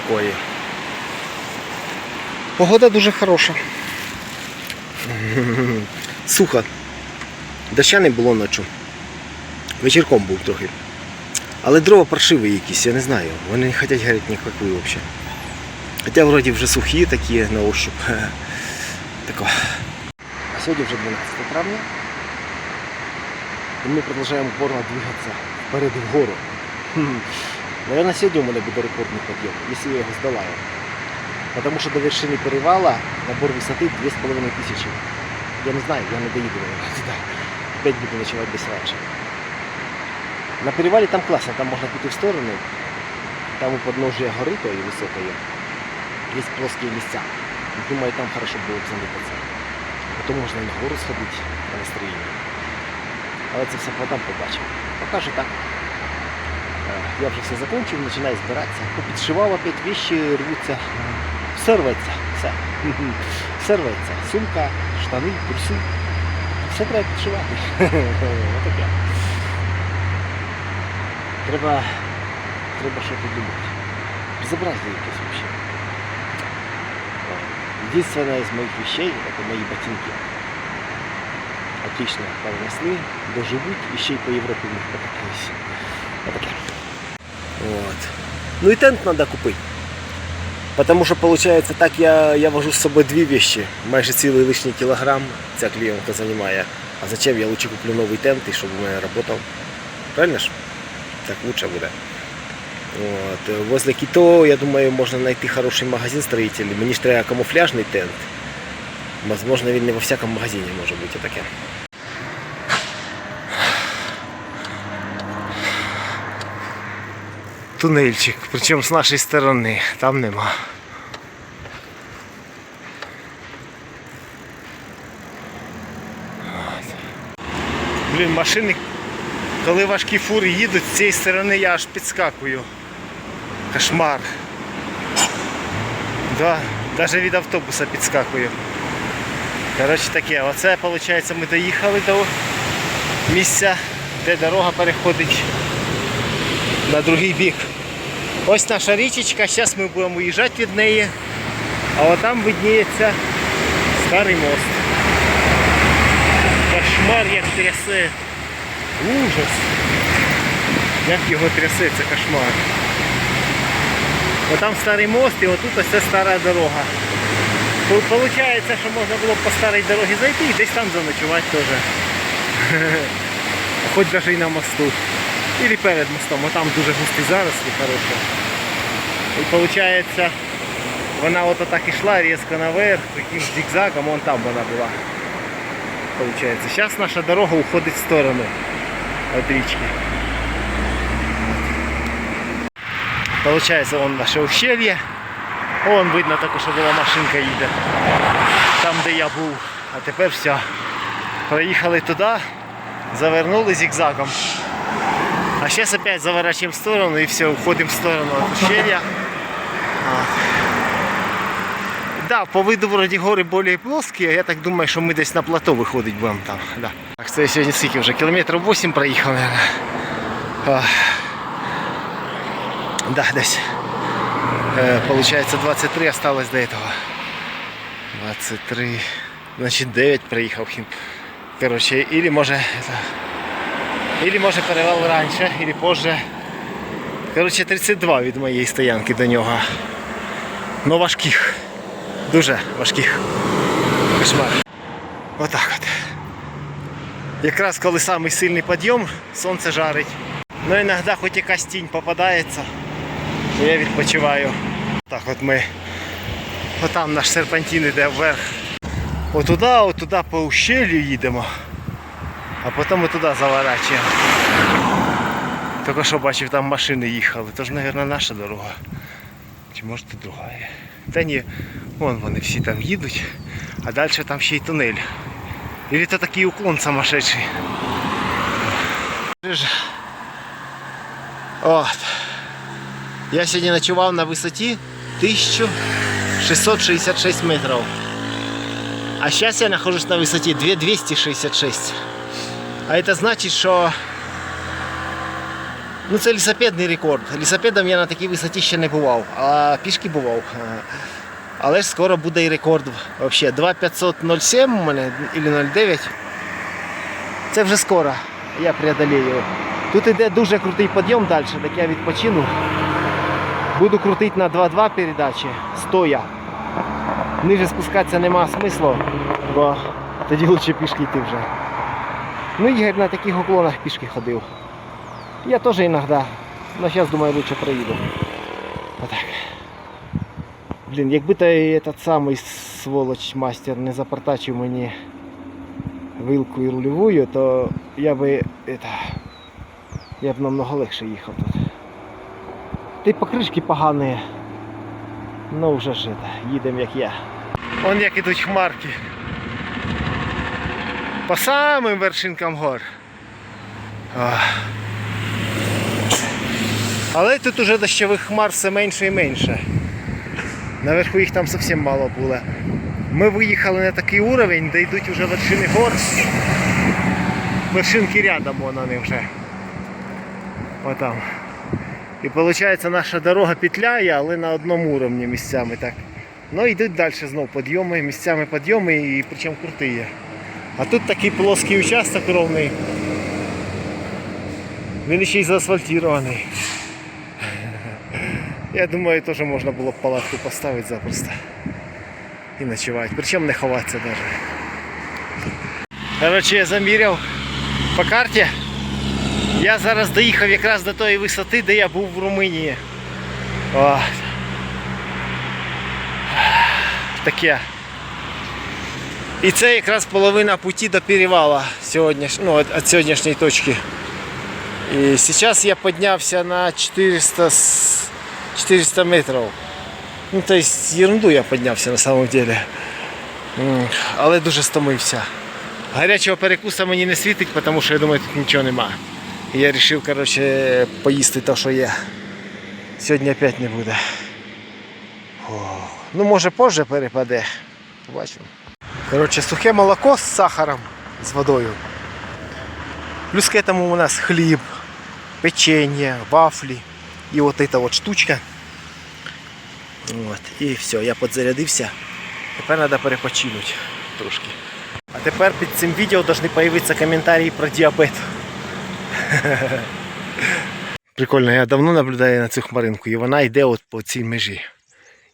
такої. Погода дуже хороша. Сухо. Доща не було ночі. Вечірком був трохи. Але дрова паршиві якісь, я не знаю. Вони не хочуть горіти ніякі взагалі. Хоча вроді вже сухі такі на ощуп. Тако. А сьогодні вже 12 травня. И мы продолжаем упорно двигаться вперед в гору. Хм. Наверное, сегодня у меня будет рекордный подъем, если я его сдолаю. Потому что до вершины перевала набор высоты 2500. Я не знаю, я не доеду наверное, туда. Опять буду ночевать без раньше. На перевале там классно, там можно пойти в сторону. Там у подножия горы той высокой есть плоские места. Думаю, там хорошо будет залипаться. Потом можно и на гору сходить на настроение. Але це все потім побачимо. Поки що так. Я вже все закончив, починаю збиратися. Попідшивав опять вещи, рвуться. Все рветься. Все. Все рветься. Сумка, штани, труси. Все треба підшивати. Отаке. Треба, треба щось думати. Безобразие якесь взагалі. Единственное из моих вещей это мои ботинки отлично перенесли, доживуть і ще й по Європі них покатались. Отаке. Вот. Ну і тент треба купити. Потому що виходить так, я, я вожу з собою дві вещи. Майже цілий лишній кілограм ця клієнтка займає. А зачем я лучше куплю новий тент і щоб у мене працював. Правильно ж? Так лучше буде. Вот. Возле Кито, я думаю, можна знайти хороший магазин строїтельний. Мені ж треба камуфляжний тент. Возможно, він не во всякому магазині може бути таке. Тунельчик, причому з нашої сторони, там нема. Блін, машини, коли важкі фури їдуть, з цієї сторони я аж підскакую. Кошмар. Да, навіть від автобуса підскакую. Коротше таке, оце виходить ми доїхали до місця, де дорога переходить на другий бік. Ось наша річечка, зараз ми будемо уїжджати від неї, а отам видніється старий мост. Кошмар як трясе. Ужас. Як його трясе, це кошмар. Отам старий мост і отут ось стара дорога. Получається, що можна було б по старій дорозі зайти і десь там заночувати теж. Хоч навіть і на мосту. Или перед мостом, а там дуже густі зарослі хороші. І виходить, вона от так ішла різко наверх, таким зигзагом, вон там вона була. Получається. Зараз наша дорога уходить в сторону від річки. Получається, вон наше ущелье. Вон видно також, що була машинка їде. Там де я був. А тепер все. Проїхали туди, завернули зигзагом. А сейчас опять заворачиваем в сторону и все, уходим в сторону от ущелья. Вот. Да, по виду вроде горы более плоские, я так думаю, що ми десь на плато виходить будемо там. Да. Так, це я сьогодні скільки вже кілометрів 8 проїхав, наверное. А. Да, десь. Е, получается 23 осталось до этого. 23. Значит 9 проїхав. Короче, или може. Или може перевал раніше, или позже. Коротше, 32 від моєї стоянки до нього. Ну важких. Дуже важких. Кошмар. Отак от. Якраз коли самий сильний підйом, сонце жарить. Ну іноді хоч якась тінь попадається, то я відпочиваю. Так от ми. Отам наш серпантин йде вверх. Отуда, отуда по ущелью їдемо. А потім ми туди заворачуємо. Тільки що бачив, там машини їхали. Тож, мабуть, наша дорога. Чи може тут друга? Та ні, вон вони всі там їдуть, а далі там ще й тунель. Или то такий уклон сумасшедший. От. Я сьогодні ночував на висоті 1666 метрів. А зараз я нахожусь на висоті 2266. А это значит, что Ну це лісопедний рекорд. Лісопедом я на такій висоті ще не бував, а пішки бував. Але ж скоро буде і рекорд. Взагалі 2507 у мене або 09. Це вже скоро. Я преодолею. Тут іде дуже крутий підйом далі, так я відпочину. Буду крутити на 2-2 передачі, стоя. Ниже спускатися нема смислу, бо тоді лучше пішки йти вже. Ну Ігор на таких уклонах пішки ходив. Я теж іноді, але зараз думаю лучше проїду. Отак. Блін, якби той этот самий сволоч мастер не запортачив мені вилку і рульовую, то я би это, я б намного легше їхав тут. Та й покришки погані. Ну вже ж это, їдемо як я. Вон як ідуть хмарки. По самим вершинкам гор. Але тут уже дощових хмар все менше і менше. Наверху їх там зовсім мало було. Ми виїхали на такий уровень, де йдуть вже вершини гор. Вершинки рядом вон вони вже. Отам. І виходить наша дорога петляє, але на одному уровні місцями так. Ну йдуть далі знову підйоми, місцями підйоми і причому круті є. А тут такий плоский участок ровний. Він ще й заасфальтований. Я думаю, теж можна було б палатку поставити запросто. І ночувати. Причому не ховатися навіть. Коротше, я заміряв по карті. Я зараз доїхав якраз до тої висоти, де я був в Румунії. О. Таке. І це якраз половина путі до перевала сьогодніш... ну, від, сьогоднішньої точки. І зараз я піднявся на 400, 400 метрів. Ну, то есть ерунду я піднявся на самом деле. Але дуже стомився. Гарячого перекуса мені не світить, тому що я думаю, тут нічого нема. І я вирішив, коротше, поїсти те, що є. Сьогодні опять не буде. О, ну може позже перепаде. Побачимо. Коротше, сухе молоко з сахаром, з водою. Плюс к этому у нас хліб, печенье, вафлі і от эта вот штучка. От, і все, я підзарядився. Тепер треба перепочинути трошки. А тепер під цим відео повинні з'явитися коментарі про діабет. Прикольно, я давно наблюдаю на цю хмаринку і вона йде от по цій межі.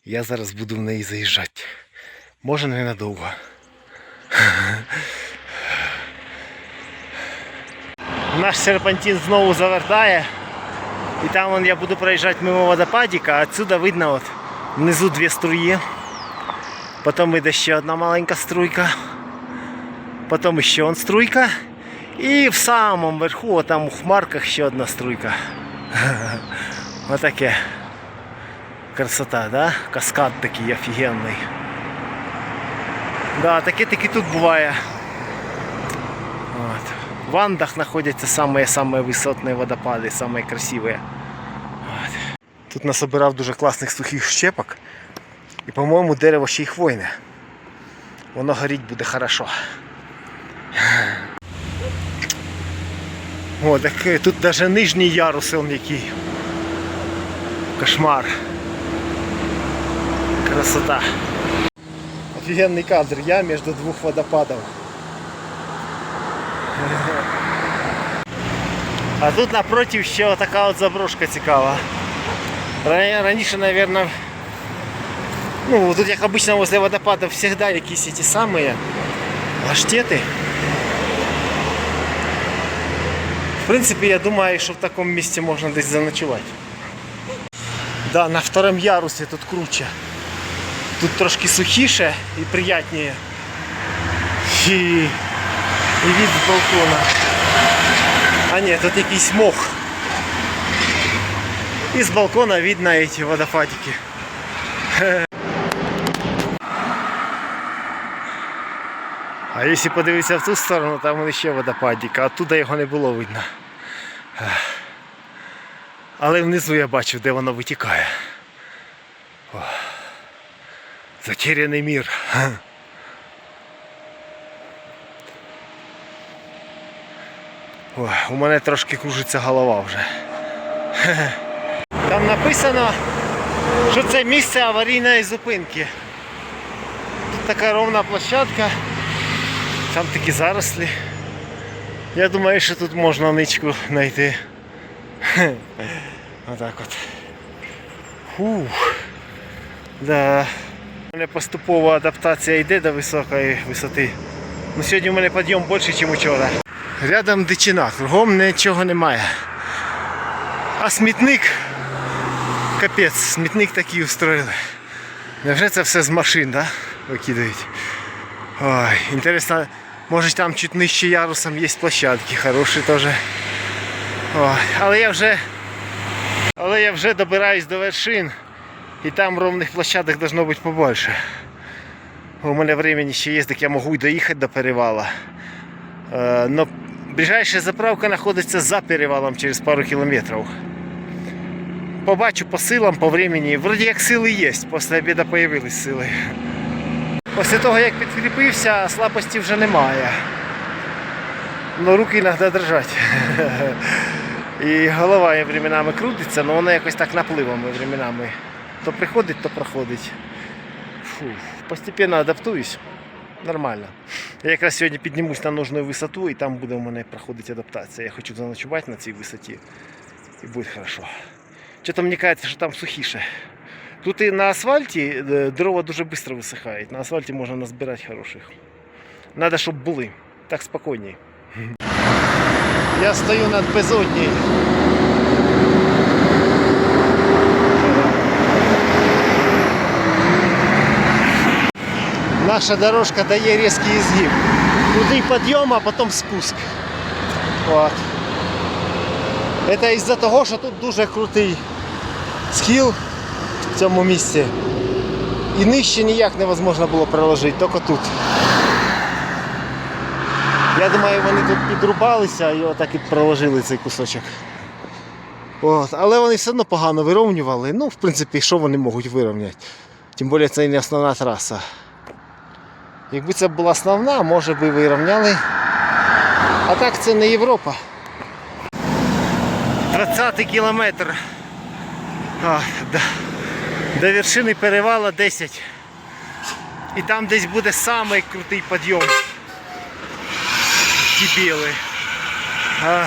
Я зараз буду в неї заїжджати. Може ненадовго. Наш серпантин знову завертає. І там вон я буду проїжджати мимо водопадика, а отсюда видно от внизу дві струї. Потім йде ще одна маленька струйка. Потім ще он струйка. І в самому верху, там у хмарках ще одна струйка. Отаке. Красота, да? Каскад такий офігенний. Да, таке таки тут буває. Вот. В Андах находятся самые-самые высотные водопады, самые красивые. Вот. Тут насобирав дуже класних сухих щепок. І, по-моєму, дерево ще й хвойне. Воно горіть буде хорошо. О, так е, тут навіть нижній ярус он який. Кошмар. Красота. Офігенний кадр. Я між двох водопадів. А тут напротив ще така от заброшка цікава. Ра- Раніше, наверное, ну тут як обычно возле водопада всегда якісь ті самі гаштети. В принципі, я думаю, що в такому місці можна десь заночувати. Да, на втором ярусі тут круче. Тут трошки сухіше і приятніше. І, і від з балкона. А ні, тут якийсь мох. І з балкона видно ці водопадики. А якщо подивитися в ту сторону, там ще водопадик, а оттуда його не було видно. Але внизу я бачив, де воно витікає. О. Затеряний мір. Ой, у мене трошки кружиться голова вже. Там написано, що це місце аварійної зупинки. Тут така ровна площадка, там такі зарослі. Я думаю, що тут можна ничку знайти. Отак от. Фух. Да. Мене поступова адаптація йде до високої висоти. Ну, сьогодні у мене підйом більший, ніж вчора. Рядом дичина, кругом нічого немає. А смітник капець, смітник такий устроїли. Невже це все з машин, да? Викидають. Ой, інтересно, може там чуть нижче ярусом є площадки, хороші теж. Ой, але я вже. Але я вже добираюсь до вершин. І там ровних площадок должно бути побольше. У мене времени ще є, так я можу доїхати до перевала. Е, но ближайша заправка знаходиться за перевалом через пару кілометрів. Побачу по силам, по времени. Вроді як сили є, після обіду з'явились сили. Після того, як підкріпився, слабості вже немає. Но руки іноді дрожать. І голова временами крутиться, але вона якось так напливами временами. То приходить, то проходить. Фу, постепенно адаптуюсь. Нормально. Я якраз сьогодні піднімусь на нужну висоту і там буде у мене проходити адаптація. Я хочу заночувати на цій висоті. І буде хорошо. Що-то мені кажеться, що там сухіше. Тут і на асфальті е, дрова дуже швидко висихають. На асфальті можна назбирати хороших. Надо, щоб були. Так спокійніше. Я стою над безодней. Наша дорожка дає резкий изгиб. Крутый подъем, а потом спуск. Вот. Это із-за того, що тут дуже крутий схил в цьому місці. І нижче ніяк невозможно було проложити, тільки тут. Я думаю, вони тут підрубалися і отак і проложили цей кусочок. От. Але вони все одно погано вирівнювали. Ну, в принципі, що вони можуть вирівняти? Тим більше це не основна траса. Якби це була основна, може би вирівняли. А так це не Європа. 20 кілометр. А, до, до вершини перевала 10. І там десь буде самий крутий підйом. Ті біли. А,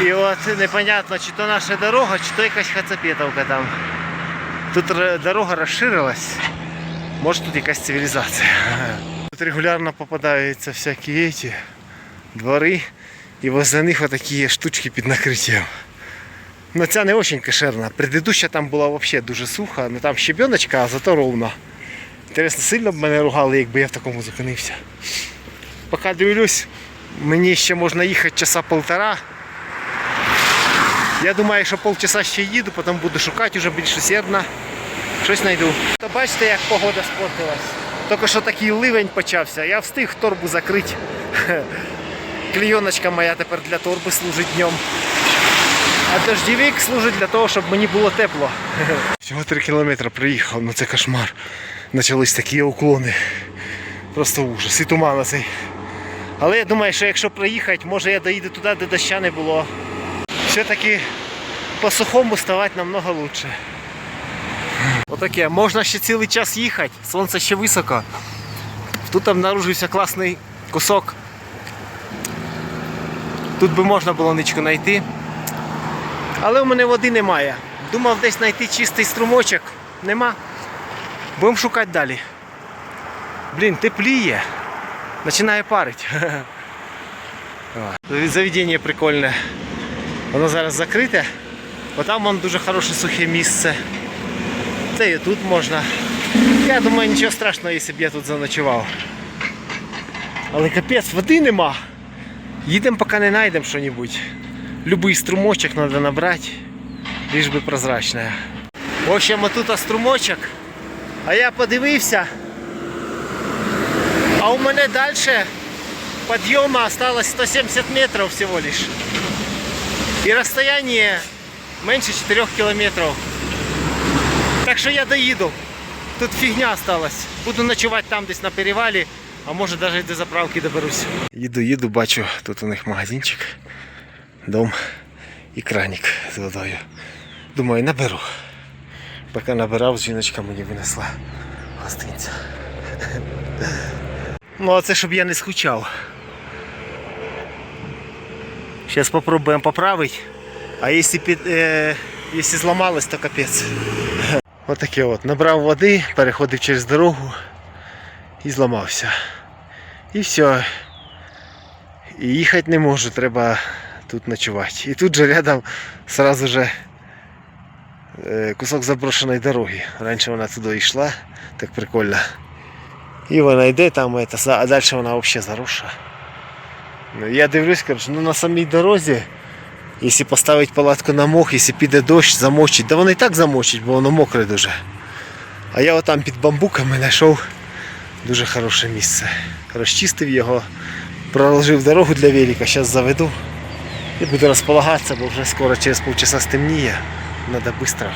і от непонятно, чи то наша дорога, чи то якась хацапетовка там. Тут дорога розширилась. Може тут якась цивілізація. Тут регулярно попадаються всякі ці двори, і возле них отакі штучки під накриттям. Ну ця не дуже кошерна. Предыдуща там була взагалі дуже суха, ну там щебеночка, а зато ровно. Інтересно, сильно б мене ругали, якби я в такому зупинився. Поки дивлюсь, мені ще можна їхати часа полтора. Я думаю, що полчаса ще їду, потім буду шукати вже більш усердно. Щось знайду. То бачите, як погода спортилась. Тільки що такий ливень почався, я встиг торбу закрити. Клійоночка моя тепер для торби служить днем. А дождівик служить для того, щоб мені було тепло. Всього 3 кілометри приїхав, ну це кошмар. Почались такі уклони. Просто ужас. І туман цей. Але я думаю, що якщо проїхати, може я доїду туди, де доща не було. Все-таки по сухому ставати намного лучше. Отаке, можна ще цілий час їхати, сонце ще високо. Тут обнаружився класний кусок. Тут би можна було ничку знайти. Але в мене води немає. Думав десь знайти чистий струмочок. Нема. Будемо шукати далі. Блін, тепліє. Починає парить. О, Заведення прикольне. Воно зараз закрите. Бо там вон дуже хороше сухе місце. Це і тут можна. Я думаю, нічого страшного, якщо б я тут заночував. Але капець, води нема. Їдемо, поки не знайдемо щось. Любий струмочок треба набрати, лиш би прозрачне. В общем, тут струмочок. А я подивився. А у мене далі підйому осталось 170 метрів всього лиш. І розстояние менше 4 кілометрів. Так що я доїду. Тут фігня осталась. Буду ночувати там десь на перевалі, а може навіть до заправки доберусь. Їду, їду, бачу, тут у них магазинчик, дом. і краник з водою. Думаю, наберу. Поки набирав, жіночка мені винесла гостинця. Ну, а це щоб я не скучав. Зараз спробуємо поправити. А якщо, під, е, якщо зламалось, то капець. Отаке от. Набрав води, переходив через дорогу і зламався. І все. І їхати не можу, треба тут ночувати. І тут же рядом сразу же е, кусок заброшеної дороги. Раніше вона туди йшла, так прикольно. І вона йде там, а далі вона взагалі заросша. Ну, я дивлюсь, коротше, ну на самій дорозі, якщо поставити палатку на мох, якщо піде дощ, замочить, да воно і так замочить, бо воно мокре дуже. А я отам під бамбуками знайшов дуже хороше місце. Розчистив його, проложив дорогу для велика, зараз заведу і буду розполагатися, бо вже скоро через полчаса стемніє. Треба швидко